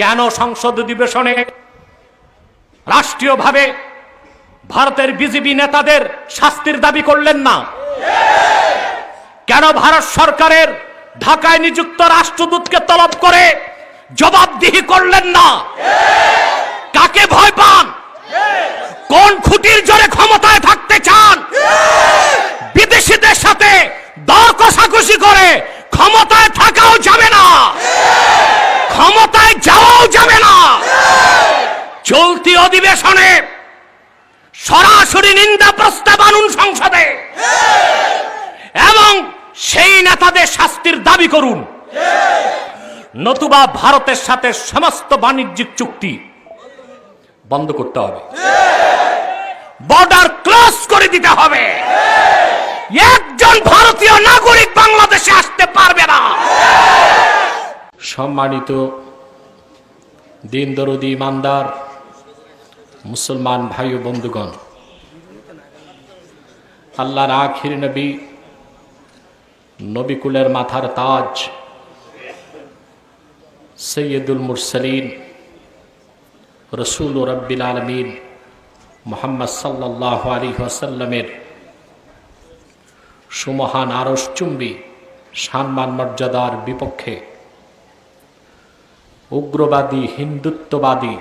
কেন সংসদ অধিবেশনে রাষ্ট্রীয়ভাবে ভারতের বিজেপি নেতাদের শাস্তির দাবি করলেন না? কেন ভারত সরকারের ঢাকায় নিযুক্ত রাষ্ট্রদূতকে তলব করে জবাবদিহি করলেন না? কাকে ভয় পান? কোন খুঁটির জোরে ক্ষমতায় থাকতে চান? বিদেশিদের সাথে দর কষাকষি করে ক্ষমতায় থাকাও যাবে না। ক্ষমতায় যাওয়াও যাবে না। চলতি অধিবেশনে সরাসরি নিন্দা প্রস্তাব আনুন সংসদে। এবং সেই নেতাদের শাস্তির দাবি করুন। নতুবা ভারতের সাথে সমস্ত বাণিজ্যিক চুক্তি বন্ধ করতে হবে। বর্ডার ক্লোজ করে দিতে হবে। একজন ভারতীয় নাগরিক বাংলাদেশে আসতে পারবে না। সম্মানিত দিন দরদি ইমানদার, মুসলমান ভাই ও বন্ধুগণ। আল্লাহর আখির নবী নবিকুলের মাথার তাজ, সৈয়দুল মুরসলিন, রসুল রব্বিল আলমিন মোহাম্মদ সাল্লাহ আলী ওয়াসাল্লামের সুমহান আরস চুম্বি সম্মান মর্যাদার বিপক্ষে উগ্রবাদী, হিন্দুত্ববাদী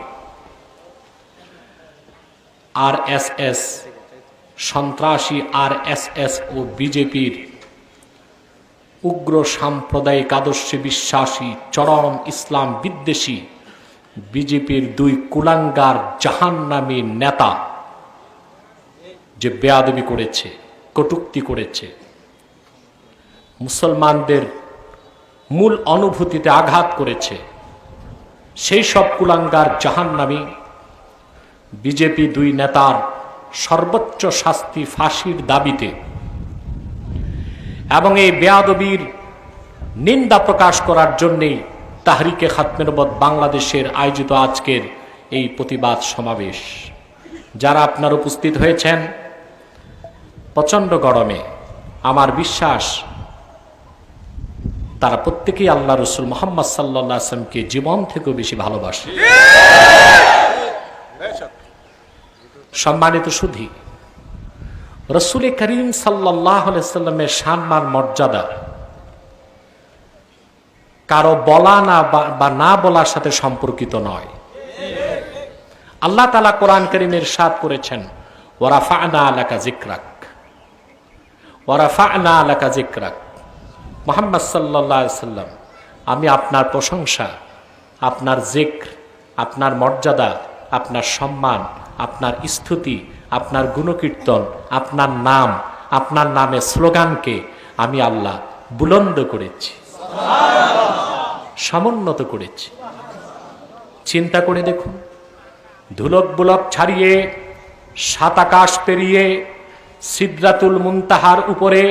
আর এস এস সন্ত্রাসী আর এস এস ও বিজেপির উগ্র সাম্প্রদায়িক আদর্শে বিশ্বাসী, চরম ইসলাম বিদ্বেষী বিজেপির দুই কুলাঙ্গার জাহান্নামী নেতা যে বেয়াদবি করেছে, কটুক্তি করেছে। মুসলমানদের মূল অনুভূতিতে আঘাত করেছে। সেই সব কুলাঙ্গার জাহান্নামী। বিজেপি দুই নেতার সর্বোচ্চ শাস্তি ফাঁসির দাবিতে। এবং এই বেয়াদবির নিন্দা প্রকাশ করার জন্যেই তাহরিকে খাতমেরবদ বাংলাদেশের আয়োজিত আজকের এই প্রতিবাদ সমাবেশ। যারা আপনার উপস্থিত হয়েছেন, প্রচণ্ড গরমে আমার বিশ্বাস তারা প্রত্যেকেই আল্লাহ রসুল মোহাম্মদ সাল্লাহ আসলামকে জীবন থেকেও বেশি ভালোবাসে। সম্মানিত সুধী, রসুল করিম সাল্লাহ সাল্লামের সম্মান মর্যাদা কারও বলা না বা- না বলার সাথে সম্পর্কিত নয়। আল্লাহ তালা কোরআন করিমের সাদ করেছেন ওরাফা না আলাকা জিক্রাক ওরাফা না আলাকা জিক্রাক মোহাম্মদ সাল্লাহ সাল্লাম, আমি আপনার প্রশংসা, আপনার জিক্র, আপনার মর্যাদা, আপনার সম্মান, আপনার স্তুতি, আপনার গুণকীর্তন, আপনার নাম, আপনার নামে স্লোগানকে আমি আল্লাহ বুলন্দ করেছি, সমুন্নত করেছি। চিন্তা করে দেখুন, ধুলক বুলক ছাড়িয়ে, সাত আকাশ পেরিয়ে, সিদ্রাতুল মুনতাহার উপরে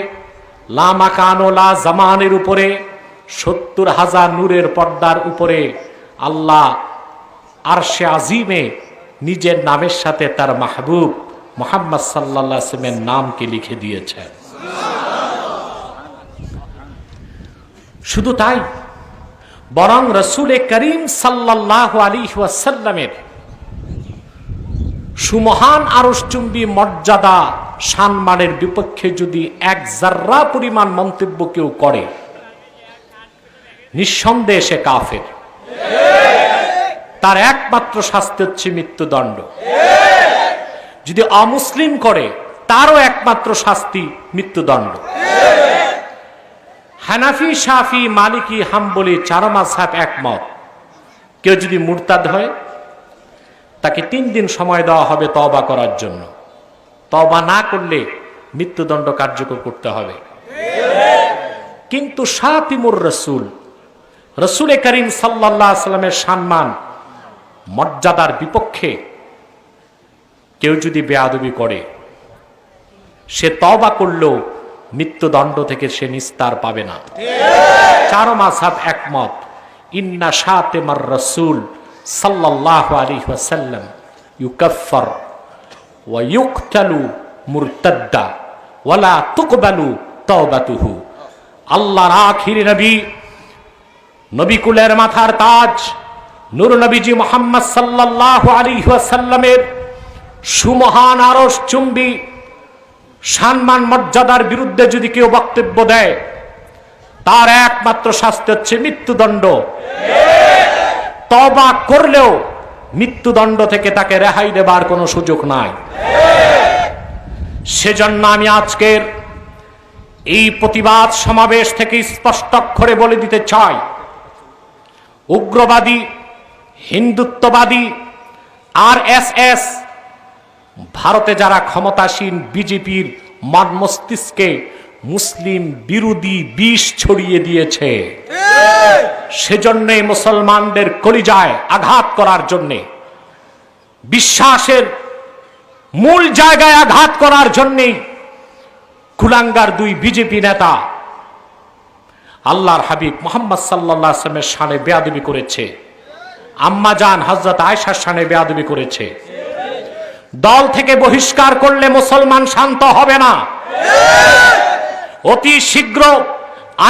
লামাকানোলা জামানের উপরে, সত্তর হাজার নূরের পর্দার উপরে আল্লাহ আরশে আজিমে নিজের নামের সাথে তার মাহবুব মোহাম্মদ সাল্লাহ আসলামের নামকে লিখে দিয়েছেন। শুধু তাই, বরং রসুল করিম সাল্লাহ আলী ওয়াসাল্লামের সুমহান আরসচুম্বী মর্যাদা সম্মানের বিপক্ষে যদি এক জার্রা পরিমাণ মন্তব্য কেউ করে, নিঃসন্দেহে সে কাফের। তার একমাত্র শাস্তি হচ্ছে মৃত্যুদণ্ড। যদি অমুসলিম করে, তারও একমাত্র শাস্তি মৃত্যুদণ্ড। হানাফি সাফি মালিকি, হাম্বলি চারমা সাহেব একমত। কেউ যদি মুরতাদ হয়, তাকে তিন দিন সময় দেওয়া হবে তবা করার জন্য। তবা না করলে মৃত্যুদণ্ড কার্যকর করতে হবে। কিন্তু সাতিমুর রসুল রসুল করিম সাল্লাহ সাল্লামের সম্মান, মর্যাদার বিপক্ষে কেউ যদি বেয়াদবি করে, সে তবা করলেও মৃত্যুদণ্ড থেকে সে নিস্তার পাবে না। চারো মাসাব একমত, ইন্না সাতেমার রসুল সাল্লাহ আলী ওয়াসাল্লাম ইউকফর ওয়া ইউকতালু মুরতাদ্দা ওয়ালা তুকবালু তওবাতুহু আল্লাহর আখির নবী নবী কুলের মাথার তাজ, নুর নবীজি মোহাম্মদ সাল্লাহ আলী সাল্লামের সুমহান আরস চুম্বি, সম্মান মর্যাদার বিরুদ্ধে যদি কেউ বক্তব্য দেয়, তার একমাত্র শাস্তি হচ্ছে মৃত্যুদণ্ড। তবা করলেও মৃত্যুদণ্ড থেকে তাকে রেহাই দেবার কোনো সুযোগ নাই। সেজন্য আমি আজকের এই প্রতিবাদ সমাবেশ থেকে স্পষ্ট অক্ষরে বলে দিতে চাই। উগ্রবাদী, হিন্দুত্ববাদী আর এস এস ভারতে যারা ক্ষমতাসীন বিজেপির মন মস্তিষ্কে মুসলিম বিরোধী বিষ ছড়িয়ে দিয়েছে, সেজন্যে মুসলমানদের কলিজায় আঘাত করার জন্যে, বিশ্বাসের মূল জায়গায় আঘাত করার জন্যেই কুলাঙ্গার দুই বিজেপি নেতা আল্লাহর হাবিব মোহাম্মদ সাল্লাহ আসলামের সানে বেয়াদবি করেছে। আম্মাজান হজরত আয়সার সানে বেয়াদবি করেছে। দল থেকে বহিষ্কার করলে মুসলমান শান্ত হবে না। অতি শীঘ্র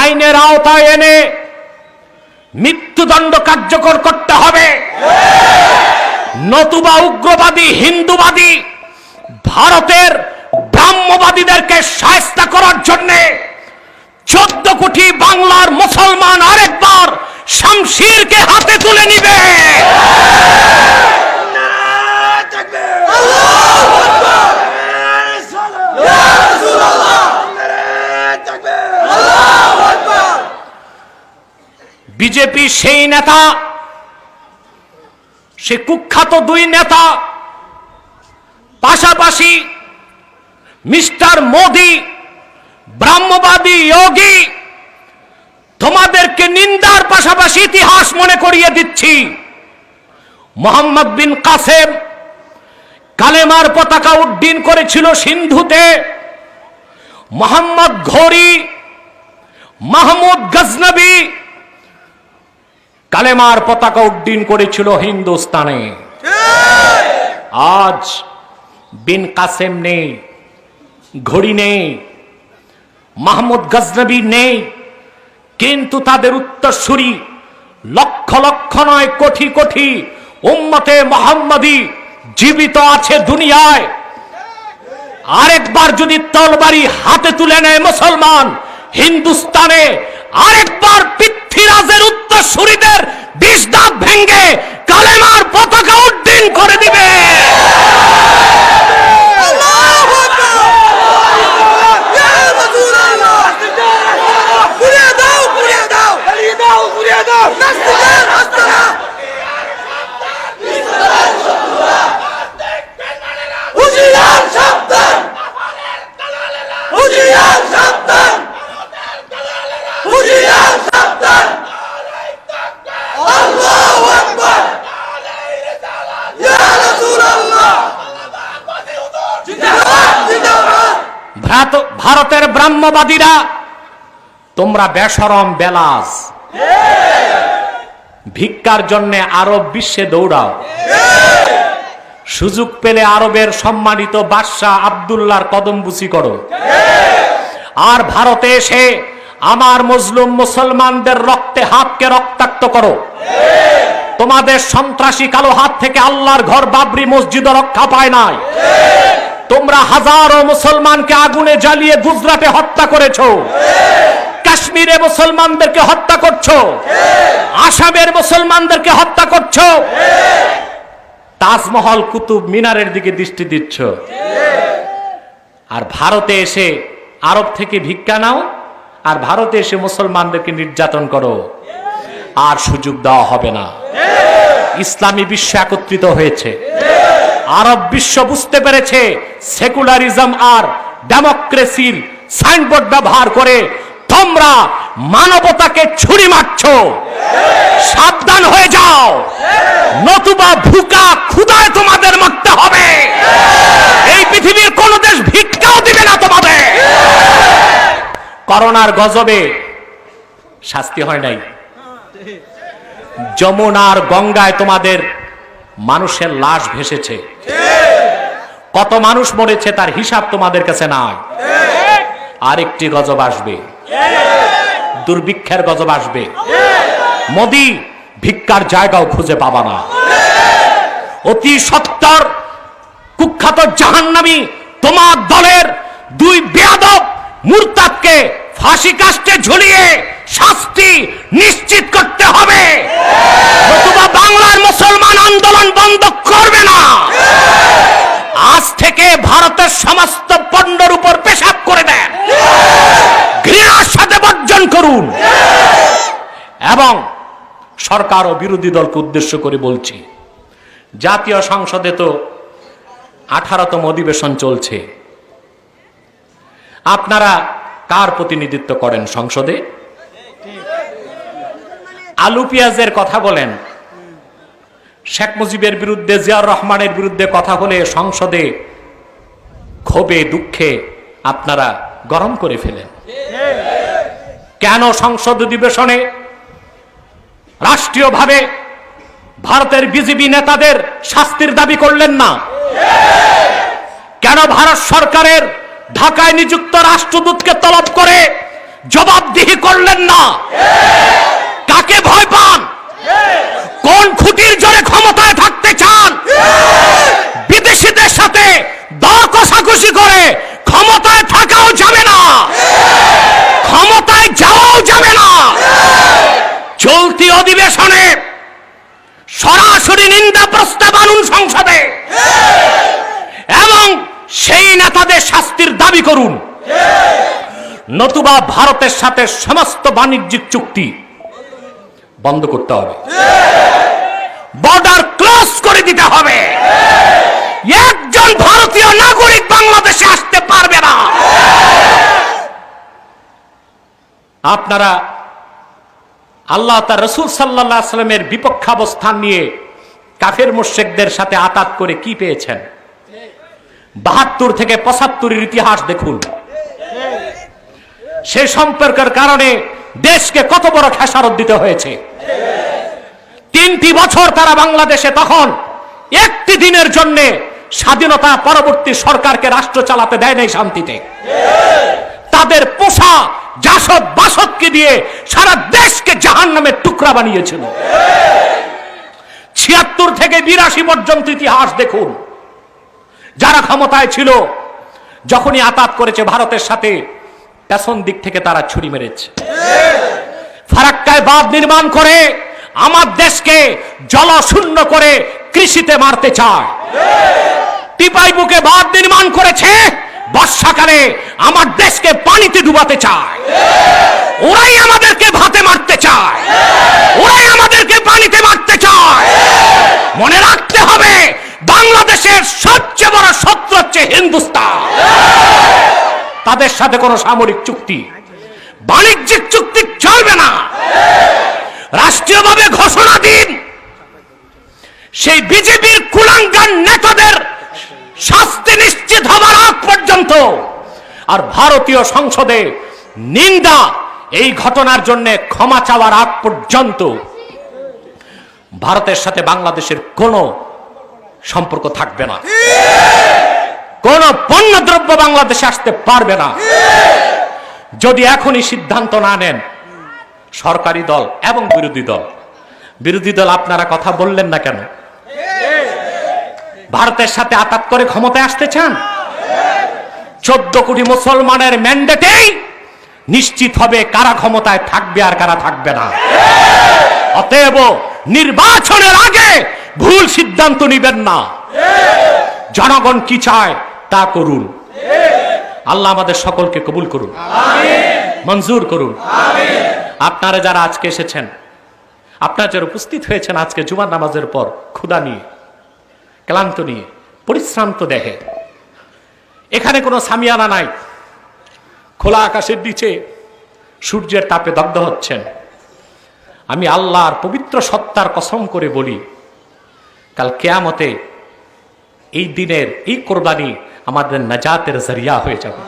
আইনের আওতায় এনে মৃত্যুদণ্ড কার্যকর করতে হবে। নতুবা উগ্রবাদী, হিন্দুবাদী ভারতের ব্রাহ্মবাদীদেরকে সায়স্তা করার জন্য চোদ্দ কোটি বাংলার মুসলমান আরেকবার শামশিরকে হাতে তুলে নিবে। বিজেপি সেই নেতা, সে কুখ্যাত দুই নেতা পাশাপাশি মিস্টার মোদি ব্রাহ্মবাদী যোগী তোমাদেরকে নিন্দার পাশাপাশি ইতিহাস মনে করিয়ে দিচ্ছি। মোহাম্মদ বিন কাসেম কালেমার পতাকা উড্ডীন করেছিল সিন্ধুতে। মোহাম্মদ ঘড়ি মাহমুদ গজনবী কালেমার পতাকা উড্ডীন করেছিল হিন্দুস্তানে। আজ বিন কাসেম নেই, ঘড়ি নেই, মাহমুদ গজনবী নেই, কিন্তু তাদের উত্তরসূরি লক্ষ লক্ষ নয়, কোটি কোটি উম্মতে মোহাম্মদী জীবিত আছে দুনিয়ায়। আরেকবার যদি তলবারি হাতে তুলে নেয় মুসলমান, হিন্দুস্তানে আরেকবার পৃথ্বীরাজের উত্তরসূরিদের বিষ দাঁত ভেঙ্গে কালেমার পতাকা উড্ডীন করে দিবে। ব্রাহ্মবাদীরা তোমরা বেসরম বেলাস ভিক্ষার জন্য আরব বিশ্বে দৌড়াও। সুযোগ পেলে আরবের সম্মানিত বাদশাহ আবদুল্লাহর কদম বুসি করো। আর ভারতে এসে আমার মজলুম মুসলমানদের রক্তে, হাতকে রক্তাক্ত করো। তোমাদের সন্ত্রাসী কালো হাত থেকে আল্লাহর ঘর বাবরি মসজিদ রক্ষা পায় নাই। তোমরা হাজারো মুসলমানকে আগুনে জ্বালিয়ে গুজরাটে হত্যা করেছ। কাশ্মীরে মুসলমানদেরকে হত্যা করছ। আসামের মুসলমানদেরকে হত্যা করছ। তাজমহল, কুতুব মিনারের দিকে দৃষ্টি দিচ্ছ। আর ভারতে এসে আরব থেকে ভিক্ষা নাও, আর ভারতে এসে মুসলমানদেরকে নির্যাতন করো। আর সুযোগ দেওয়া হবে না। ইসলামী বিশ্ব একত্রিত হয়েছে। আরব বিশ্ব বুঝতে পেরেছে সেকুলারিজম আর ডেমোক্রেসির সাইনবোর্ড ব্যবহার করে তোমরা মানবতাকে ছুরি মারছ। সাবধান হয়ে যাও। নতুবা ভুকা ক্ষুদায় তোমাদের মরতে হবে। এই পৃথিবীর কোন দেশ ভিক্ষাও দিবে না তোমাদের। করোনার গজবে শাস্তি হয় নাই। যমুনার গঙ্গায় তোমাদের মানুষের লাশ ভেসেছে। কত মানুষ মরেছে তার হিসাব তোমাদের কাছে নাই। আরেকটি গজব আসবে। দুর্ভিক্ষের গজব আসবে। মোদি ভিক্ষার জায়গাও খুঁজে পাবা না। অতি সত্তর কুখ্যাত জাহান্নামী তোমার দলের দুই বেয়াদব মুরতাদকে ফাঁসি কাস্টে ঝুলিয়ে শাস্তি নিশ্চিত করতে হবে। নতুবা বাংলার মুসলমান আন্দোলন বন্ধ করবে না। আজ থেকে ভারতের সমস্ত পণ্যের উপর পেশাব করে দেন। ঘৃণার সাথে বর্জন করুন। এবং সরকার ও বিরোধী দলকে উদ্দেশ্য করে বলছি, জাতীয় সংসদে তো আঠারোতম অধিবেশন চলছে। আপনারা কার প্রতিনিধিত্ব করেন সংসদে? আলু পেঁয়াজের কথা বলেন। শেখ মুজিবের বিরুদ্ধে, জিয়াউর রহমানের বিরুদ্ধে কথা বলে সংসদে ক্ষোভে, দুঃখে আপনারা গরম করে ফেলেন। কেন সংসদ অধিবেশনে রাষ্ট্রীয়ভাবে ভারতের বিজেপি নেতাদের শাস্তির দাবি করলেন না? কেন ভারত সরকারের ঢাকায় নিযুক্ত রাষ্ট্রদূতকে তলব করে জবাবদিহি করলেন না? কাকে ভয় পান? কোন খুঁটির জোরে ক্ষমতায় থাকতে চান? বিদেশিদের সাথে দর কষাকষি করে ক্ষমতায় থাকাও যাবে না। ক্ষমতায় যাওয়াও যাবে না। চলতি অধিবেশনে সরাসরি নিন্দা প্রস্তাব আনুন সংসদে। এবং সেই নেতাদের শাস্তির দাবি করুন। নতুবা ভারতের সাথে সমস্ত বাণিজ্যিক চুক্তি বন্ধ করতে হবে। বর্ডার ক্লোজ করে দিতে হবে। একজন ভারতীয় নাগরিক বাংলাদেশে আসতে পারবে না। আপনারা আল্লাহ তার রসুল সাল্লাহ সাল্লামের বিপক্ষাবস্থান নিয়ে কাফের মুর্শেকদের সাথে আতাত করে কি পেয়েছেন? বাহাত্তর থেকে পঁচাত্তরের ইতিহাস দেখুন। সে সম্পর্কের কারণে দেশকে কত বড় খেসারত দিতে হয়েছে? তিনটি বছর তারা বাংলাদেশে তখন একটি দিনের জন্য স্বাধীনতা পরবর্তী সরকারকে রাষ্ট্র চালাতে দেয় নাই শান্তিতে। তাদের পোষা জাসদ বাসদকে দিয়ে সারা দেশকে জাহান নামের টুকরা বানিয়েছিল। ছিয়াত্তর থেকে বিরাশি পর্যন্ত ইতিহাস দেখুন। যারা ক্ষমতায় ছিল, যখনই আতাত করেছে ভারতের সাথে পেছন দিক থেকে তারা ছুরি মেরেছে। ফারাক্কায় বাঁধ নির্মাণ করে আমার দেশকে জলশূন্য করে কৃষিতে মারতে চায়। টিপাই বুকে বাঁধ নির্মাণ করেছে, বর্ষাকালে আমার দেশকে পানিতে ডুবাতে চায়। ওরাই আমাদেরকে ভাতে মারতে চায়। ওরাই আমাদেরকে পানিতে মারতে চায়। মনে রাখতে হবে, বাংলাদেশের সবচেয়ে বড় শত্রু হচ্ছে হিন্দুস্তান। তাদের সাথে কোনো সামরিক চুক্তি। বাণিজ্যিক চুক্তি চলবে না। রাষ্ট্রীয়ভাবে ঘোষণা দিন। সেই বিজেপির কুলাঙ্গান নেতাদের শাস্তি নিশ্চিত হবার আগ পর্যন্ত আর ভারতীয় সংসদে নিন্দা এই ঘটনার জন্য ক্ষমা চাওয়ার আগ পর্যন্ত ভারতের সাথে বাংলাদেশের কোনো সম্পর্ক থাকবে না। কোন পণ্য দ্রব্য বাংলাদেশে আসতে পারবে না। যদি এখনই সিদ্ধান্ত না নেন, সরকারি দল এবং বিরোধী দল বিরোধী দল আপনারা কথা বললেন না কেন? ভারতের সাথে আতাত করে ক্ষমতায় আসতে চান? চোদ্দ কোটি মুসলমানের ম্যান্ডেটেই নিশ্চিত হবে কারা ক্ষমতায় থাকবে আর কারা থাকবে না। অতএব নির্বাচনের আগে ভুল সিদ্ধান্ত নিবেন না। জনগণ কি চায়? তা করুন। আল্লাহ আমাদের সকলকে কবুল করুন। মঞ্জুর করুন। আপনারা যারা আজকে এসেছেন, আপনারা যারা উপস্থিত হয়েছেন আজকে জুমার নামাজের পর ক্ষুদা নিয়ে, ক্লান্ত নিয়ে, পরিশ্রান্ত দেহে, এখানে কোনো সামিয়ানা নাই। খোলা আকাশের নিচে সূর্যের তাপে দগ্ধ হচ্ছেন। আমি আল্লাহর পবিত্র সত্তার কসম করে বলি, কাল কেয়ামতে এই দিনের এই কোরবানি আমাদের নাজাতের জরিয়া হয়ে যাবে।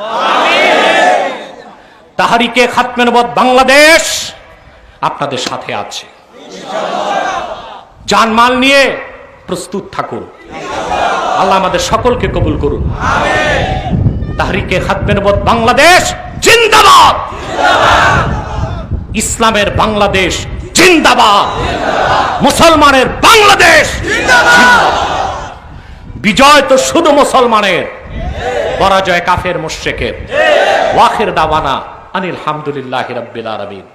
তাহারিকে খাতমেনবদ বাংলাদেশ আপনাদের সাথে আছে। জানমাল নিয়ে প্রস্তুত থাকুন। আল্লাহ আমাদের সকলকে কবুল করুন। তাহারিকে খাতমেনবদ বাংলাদেশ জিন্দাবাদ! ইসলামের বাংলাদেশ জিন্দাবাদ! মুসলমানের বাংলাদেশ বিজয় তো শুধু মুসলমানের। পরাজয় কাফের মুশ্রেকের ওয়াখের দাওয়ানা আনিল হামদুলিল্লাহ রাব্বিল আলামিন।